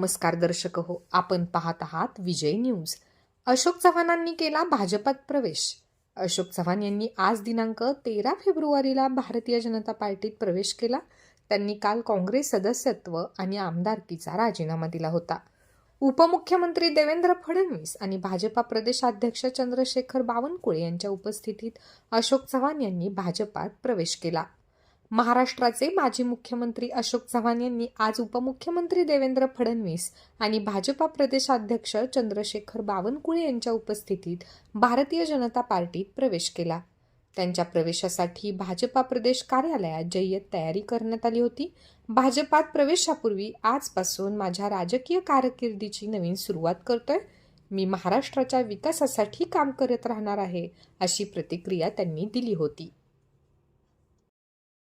नमस्कार दर्शक हो आपण पाहत आहात विजय न्यूज. अशोक चव्हाणांनी केला भाजपात प्रवेश. अशोक चव्हाण यांनी आज दिनांक तेरा फेब्रुवारीला भारतीय जनता पार्टीत प्रवेश केला. त्यांनी काल काँग्रेस सदस्यत्व आणि आमदारकीचा राजीनामा दिला होता. उपमुख्यमंत्री देवेंद्र फडणवीस आणि भाजपा प्रदेशाध्यक्ष चंद्रशेखर बावनकुळे यांच्या उपस्थितीत अशोक चव्हाण यांनी भाजपात प्रवेश केला. महाराष्ट्राचे माजी मुख्यमंत्री अशोक चव्हाण यांनी आज उपमुख्यमंत्री देवेंद्र फडणवीस आणि भाजपा प्रदेशाध्यक्ष चंद्रशेखर बावनकुळे यांच्या उपस्थितीत भारतीय जनता पार्टीत प्रवेश केला. त्यांच्या प्रवेशासाठी भाजपा प्रदेश कार्यालयात जय्यत तयारी करण्यात आली होती. भाजपात प्रवेशापूर्वी आजपासून माझ्या राजकीय कारकिर्दीची नवीन सुरुवात करतोय. मी महाराष्ट्राच्या विकासासाठी काम करत राहणार आहे अशी प्रतिक्रिया त्यांनी दिली होती.